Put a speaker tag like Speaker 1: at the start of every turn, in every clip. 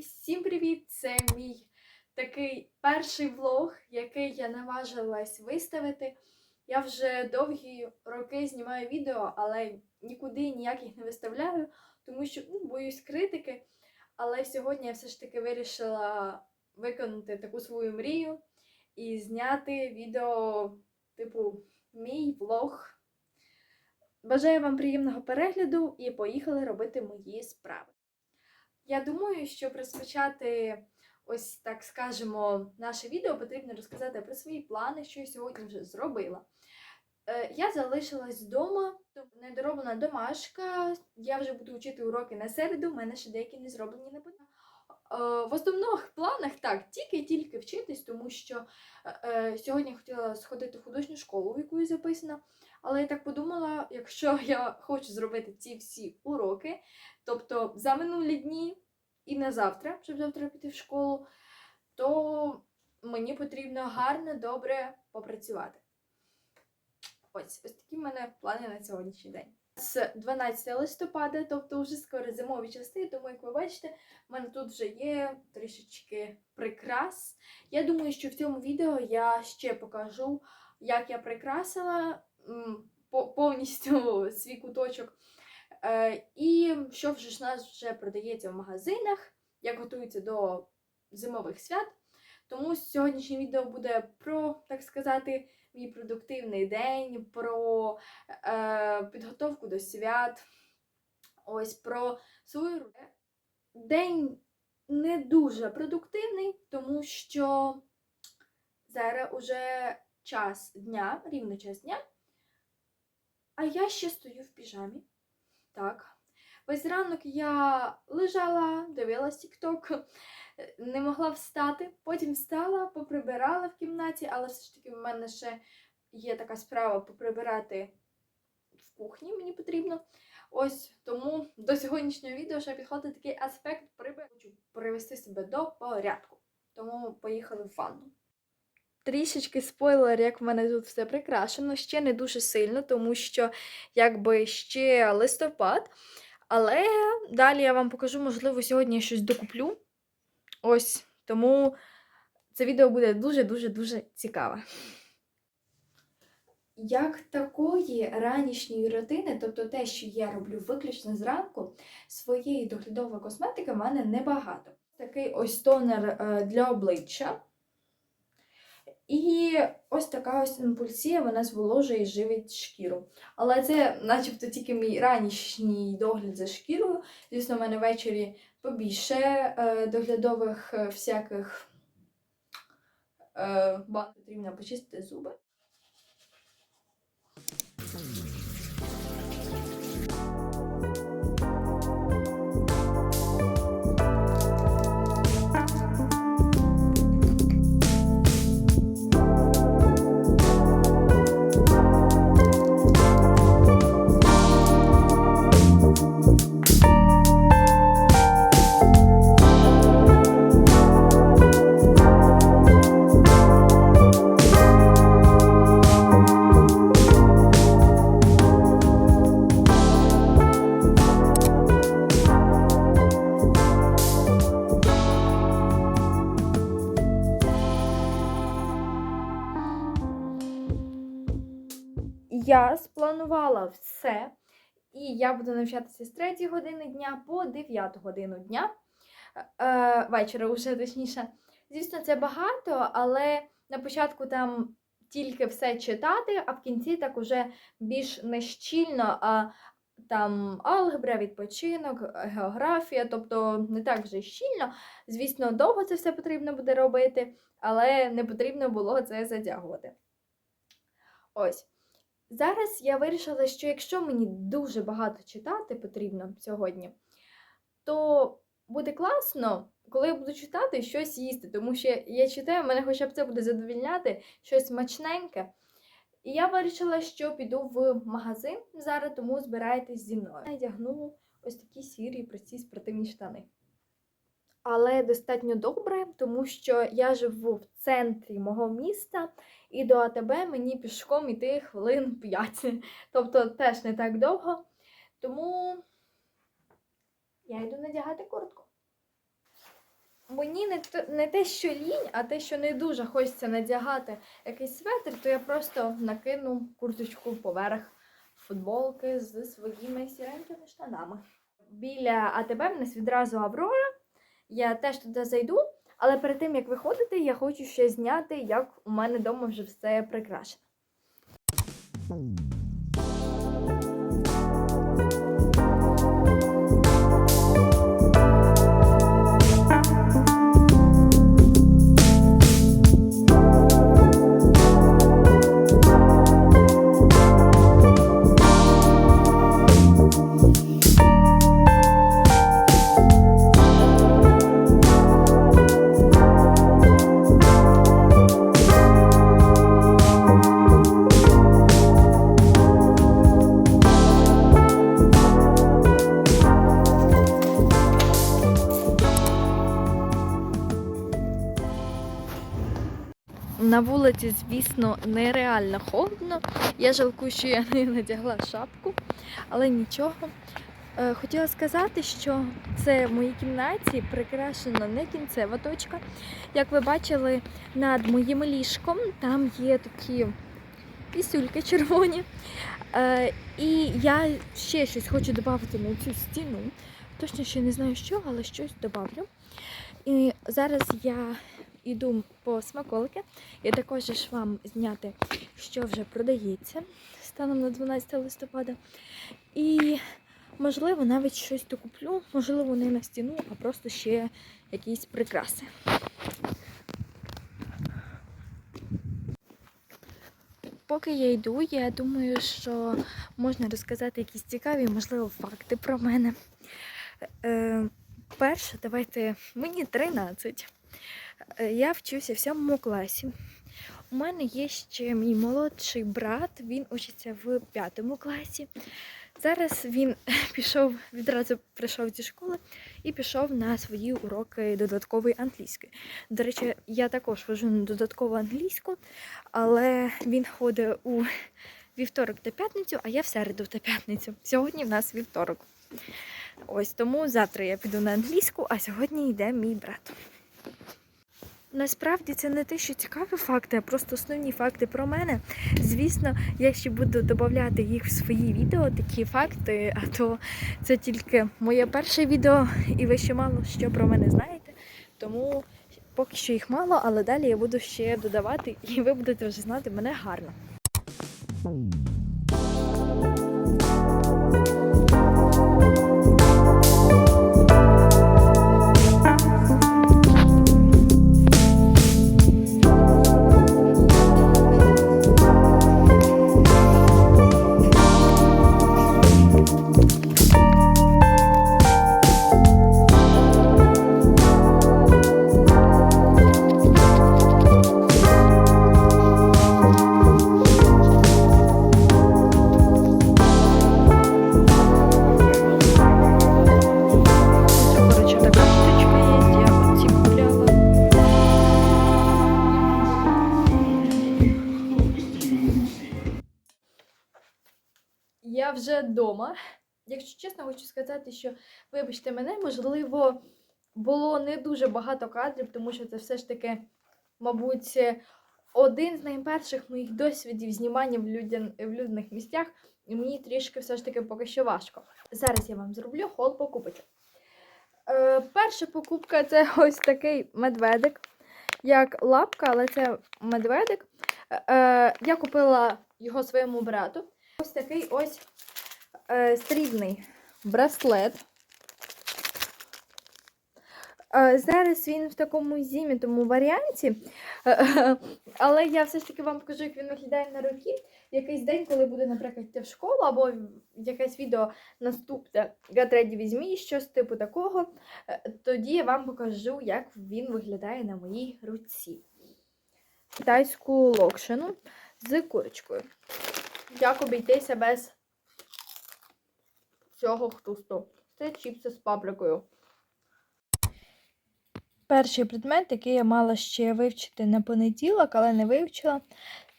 Speaker 1: всім привіт! Це мій такий перший влог, який я наважилась виставити. Я вже довгі роки знімаю відео, але нікуди ніяких не виставляю, тому що ну, боюсь критики. Але сьогодні я все ж таки вирішила виконати таку свою мрію і зняти відео, типу, мій влог. Бажаю вам приємного перегляду і поїхали робити мої справи. Я думаю, щоб розпочати ось так скажемо наше відео, потрібно розказати про свої плани, що я сьогодні вже зробила. Е, Я залишилась вдома, недороблена домашка. Я вже буду вчити уроки на середу, в мене ще деякі не зроблені не буде. Е, В основних планах так, тільки-тільки вчитись, тому що е, е, сьогодні я хотіла сходити в художню школу, в яку я записана. Але я так подумала, якщо я хочу зробити ці всі уроки, тобто за минулі дні і на завтра, щоб завтра піти в школу, то мені потрібно гарно, добре попрацювати. Ось, ось такі в мене плани на сьогоднішній день. З 12 листопада, тобто вже скоро зимові часи, тому як ви бачите, в мене тут вже є трішечки прикрас. Я думаю, що в цьому відео я ще покажу, як я прикрасила повністю свій куточок. Е, і що вже ж нас вже продається в магазинах, як готуються до зимових свят. Тому сьогоднішнє відео буде про, так сказати, мій продуктивний день, про е, підготовку до свят, ось про свою ру- день не дуже продуктивний, тому що зараз уже час дня, рівно час дня, а я ще стою в піжамі. Так. Весь ранок я лежала, дивилась TikTok, не могла встати. Потім встала, поприбирала в кімнаті, але все ж таки в мене ще є така справа поприбирати в кухні, мені потрібно. Ось тому до сьогоднішнього відео ще підходить такий аспект прибирання. Хочу привести себе до порядку. Тому поїхали в ванну. Трішечки спойлер, як в мене тут все прикрашено, ще не дуже сильно, тому що якби ще листопад. Але далі я вам покажу, можливо, сьогодні я щось докуплю. Ось, тому це відео буде дуже-дуже-дуже цікаве. Як такої ранішньої рутини, тобто те, що я роблю виключно зранку, своєї доглядової косметики в мене небагато. Такий ось тонер е, для обличчя. І ось така ось імпульсія, вона зволожує і живить шкіру. Але це, начебто, тільки мій ранішній догляд за шкірою. Звісно, в мене ввечері побільше е, доглядових е, всяких е, бан. Потрібно почистити зуби. Спланувала все, і я буду навчатися з 3 години дня по 9 годину дня. Е, вечора вже точніше. Звісно, це багато, але на початку там тільки все читати, а в кінці так уже більш не щільно, а там алгебра, відпочинок, географія, тобто не так вже щільно. Звісно, довго це все потрібно буде робити, але не потрібно було це затягувати. Ось. Зараз я вирішила, що якщо мені дуже багато читати потрібно сьогодні, то буде класно, коли я буду читати щось їсти, тому що я читаю, мене хоча б це буде задовільняти, щось смачненьке. І я вирішила, що піду в магазин зараз, тому збирайтесь зі мною. Я одягну ось такі сірі прості спортивні штани. Але достатньо добре, тому що я живу в центрі мого міста, і до АТБ мені пішком іти хвилин 5. Тобто теж не так довго. Тому я йду надягати куртку. мені не, не те, що лінь, а те, що не дуже хочеться надягати якийсь светр, то я просто накину курточку поверх футболки з своїми сіренькими штанами. Біля АТБ в нас відразу Аврора. Я теж туди зайду, але перед тим як виходити, я хочу ще зняти, як у мене вдома вже все прикрашено. На вулиці, звісно, нереально холодно. Я жалкую, що я не надягла шапку, але нічого. Е, Хотіла сказати, що це в моїй кімнаті прикрашена не кінцева точка. Як ви бачили, над моїм ліжком там є такі пісюльки червоні. Е, І я ще щось хочу додати на цю стіну. Точно ще не знаю що, але щось додавлю. І зараз я йду по смаколики. Я також ж вам зняти, що вже продається станом на 12 листопада. І, можливо, навіть щось докуплю, можливо, не на стіну, а просто ще якісь прикраси. Поки я йду, я думаю, що можна розказати якісь цікаві, можливо, факти про мене. Е, перше, давайте мені 13. Е, Я вчуся в сьомому класі. У мене є ще мій молодший брат, він учиться в п'ятому класі. Зараз він пішов, відразу прийшов зі школи і пішов на свої уроки додаткової англійської. До речі, я також ходжу на додаткову англійську, але він ходить у вівторок та п'ятницю, а я в середу та п'ятницю. Сьогодні в нас вівторок. Ось тому завтра я піду на англійську, а сьогодні йде мій брат. Насправді це не те, що цікаві факти, а просто основні факти про мене. Звісно, я ще буду додати їх в свої відео, такі факти, а то це тільки моє перше відео, і ви ще мало що про мене знаєте. Тому поки що їх мало, але далі я буду ще додавати, і ви будете вже знати мене гарно. Чесно, хочу сказати, що вибачте мене, можливо, було не дуже багато кадрів, тому що це все ж таки, мабуть, один з найперших моїх досвідів знімання в, людян, в людних місцях, і мені трішки все ж таки поки що важко. Зараз я вам зроблю хол покупочок. Е, перша покупка це ось такий медведик, як лапка, але це медведик. Е, я купила його своєму брату. Ось такий ось е, срібний браслет. Е, зараз він в такому зімітому варіанті, е, але я все ж таки вам покажу, як він виглядає на руки. Якийсь день, коли буде, наприклад, в школу, або якесь відео наступне Гатреді візьмі, щось типу такого. Е, Тоді я вам покажу, як він виглядає на моїй руці. Китайську локшину з курочкою. Як обійтися без цього хтусту. Це чіпси з паприкою. Перший предмет, який я мала ще вивчити на понеділок, але не вивчила,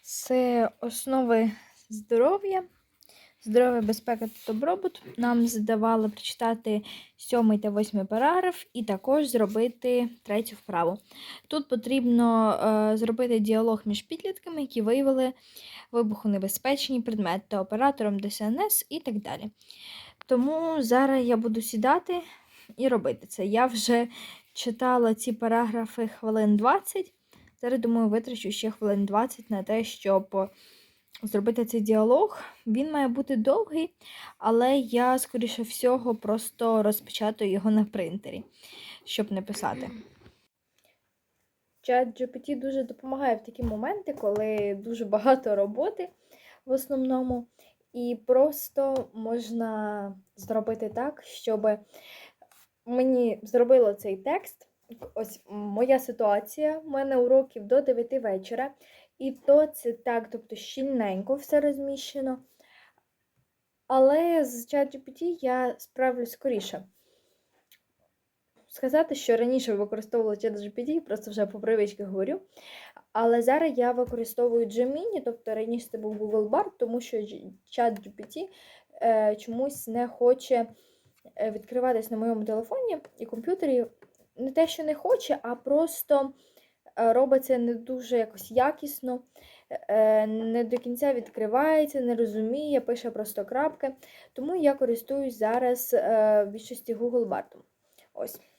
Speaker 1: це основи здоров'я.
Speaker 2: Здоров'я, безпека та добробут. Нам задавали прочитати сьомий та восьмий параграф і також зробити третю вправу. Тут потрібно е, зробити діалог між підлітками, які виявили вибухонебезпечні предмети оператором ДСНС і так далі. Тому зараз я буду сідати і робити це. Я вже читала ці параграфи хвилин 20. Зараз, думаю, витрачу ще хвилин 20 на те, щоб зробити цей діалог. Він має бути довгий, але я, скоріше всього, просто розпечатаю його на принтері, щоб не писати.
Speaker 1: Чат GPT дуже допомагає в такі моменти, коли дуже багато роботи в основному. І просто можна зробити так, щоб мені зробило цей текст. Ось моя ситуація. У мене уроків до 9 вечора. І то це так, тобто щільненько все розміщено. Але з ChatGPT я справлюсь скоріше. Сказати, що раніше використовувала ChatGPT, просто вже по привичці говорю. Але зараз я використовую Gemini, тобто раніше це був Google Bard, тому що ChatGPT е, чомусь не хоче е, відкриватись на моєму телефоні і комп'ютері. Не те, що не хоче, а просто е, робить це не дуже якось якісно, не до кінця відкривається, не розуміє, пише просто крапки. Тому я користуюсь зараз в більшості Google Bard. Ось.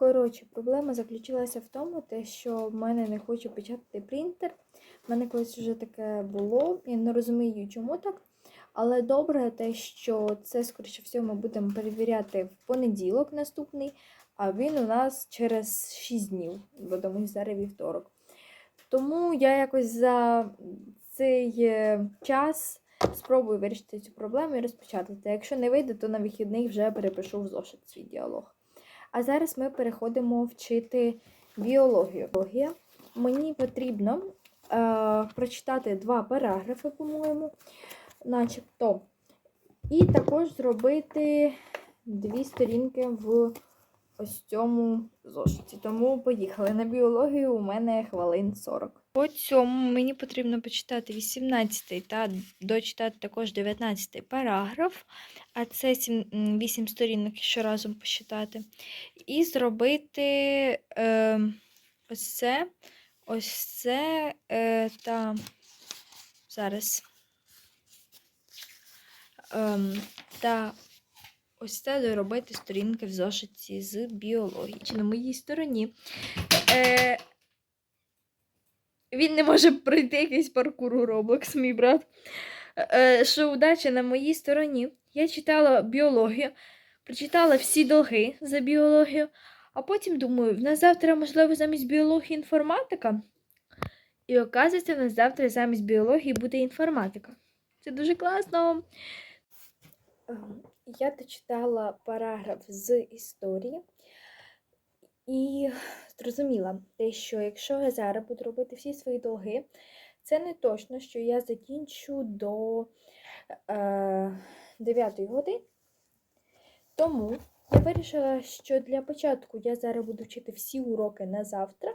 Speaker 1: Коротше, проблема заключилася в тому, те, що в мене не хоче печатати принтер. У мене колись вже таке було. Я не розумію, чому так. Але добре те, що це, скоріше всього, ми будемо перевіряти в понеділок наступний, а він у нас через 6 днів, бо тому зараз вівторок. Тому я якось за цей е, час спробую вирішити цю проблему і розпечатати. Якщо не вийде, то на вихідних вже перепишу в зошит свій діалог. А зараз ми переходимо вчити біологію. Мені потрібно е, прочитати два параграфи, по-моєму, начебто. І також зробити дві сторінки в ось цьому зошиті. Тому поїхали. На біологію у мене хвилин 40.
Speaker 2: По цьому мені потрібно почитати 18 та дочитати також 19 параграф, а це 8 сторінок, якщо разом посчитати. І зробити е, ось це, ось це е, та зараз. Ем, та ось це доробити сторінки в зошиті з біології. На моїй стороні. Е, він не може пройти якийсь паркур у Roblox, мій брат. Е, що удача на моїй стороні. Я читала біологію, прочитала всі долги за біологію, а потім думаю, в нас завтра, можливо, замість біології інформатика. І оказується, в нас завтра замість біології буде інформатика. Це дуже класно.
Speaker 1: Ем, Я дочитала параграф з історії і зрозуміла те, що якщо я зараз буду робити всі свої долги, це не точно, що я закінчу до е, 9 години. Тому я вирішила, що для початку я зараз буду вчити всі уроки на завтра,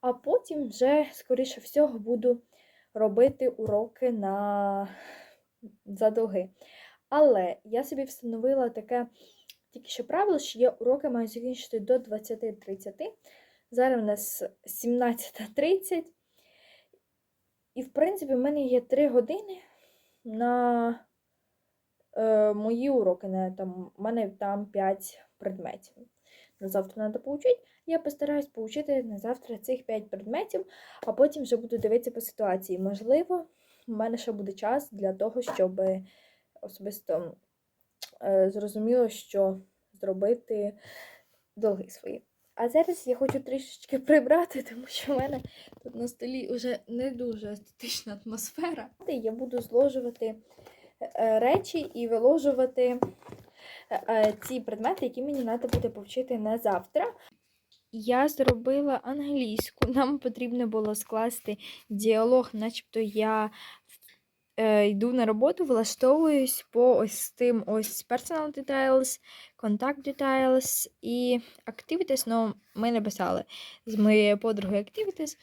Speaker 1: а потім вже, скоріше всього, буду робити уроки на задовги. Але я собі встановила таке тільки що правило, що я уроки маю закінчити до 20.30. Зараз у нас 17.30. І, в принципі, в мене є 3 години на е, мої уроки. У мене там 5 предметів. На завтра треба поучити. Я постараюсь поучити на завтра цих 5 предметів, а потім вже буду дивитися по ситуації. Можливо, в мене ще буде час для того, щоб особисто е, зрозуміло, що зробити долги свої. А зараз я хочу трішечки прибрати, тому що в мене тут на столі вже не дуже естетична атмосфера. Я буду зложувати е, речі і виложувати е, е, ці предмети, які мені треба буде повчити на завтра.
Speaker 2: Я зробила англійську. Нам потрібно було скласти діалог, начебто я е, йду на роботу, влаштовуюсь по ось тим ось personal details, contact details і activities, ну, ми не писали з моєю подругою activities,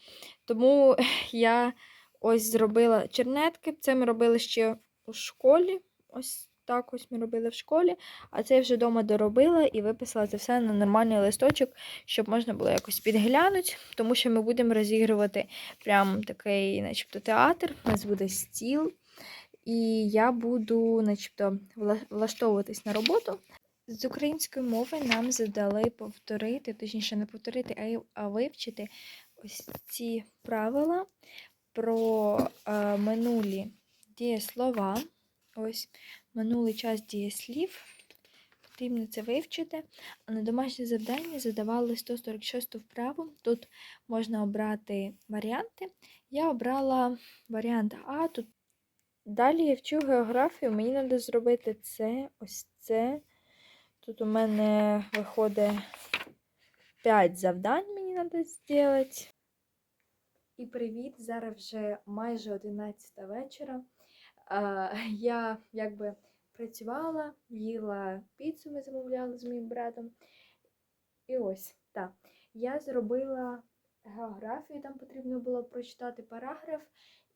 Speaker 2: тому я ось зробила чернетки. Це ми робили ще у школі. Ось так ось ми робили в школі, а це я вже вдома доробила і виписала це все на нормальний листочок, щоб можна було якось підглянути, тому що ми будемо розігрувати прям такий, начебто, театр. У нас буде стіл, і я буду, начебто, влаштовуватись на роботу. З української мови нам задали повторити, точніше, не повторити, а, вивчити ось ці правила про е, минулі дієслова. Ось минулий час дієслів. Потрібно це вивчити. А на домашнє завдання задавали 146 вправу. Тут можна обрати варіанти. Я обрала варіант А. Тут далі я вчу географію. Мені треба зробити це, ось це. Тут у мене виходить 5 завдань, мені треба зробити.
Speaker 1: І привіт! Зараз вже майже 11 вечора. Я якби працювала, їла піцу, ми замовляли з моїм братом. І ось так. Я зробила географію, там потрібно було прочитати параграф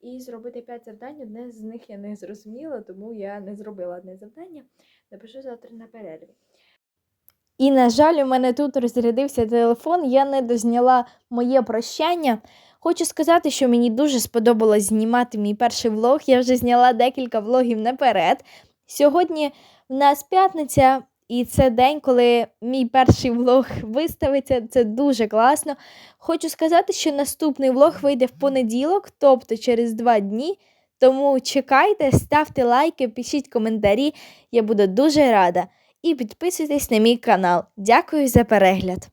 Speaker 1: і зробити 5 завдань. Одне з них я не зрозуміла, тому я не зробила одне завдання. Напишу завтра на перерві.
Speaker 2: І, на жаль, у мене тут розрядився телефон, я не дозняла моє прощання. Хочу сказати, що мені дуже сподобалось знімати мій перший влог. Я вже зняла декілька влогів наперед. Сьогодні в нас п'ятниця, і це день, коли мій перший влог виставиться. Це дуже класно. Хочу сказати, що наступний влог вийде в понеділок, тобто через два дні. Тому чекайте, ставте лайки, пишіть коментарі. Я буду дуже рада і підписуйтесь на мій канал. Дякую за перегляд!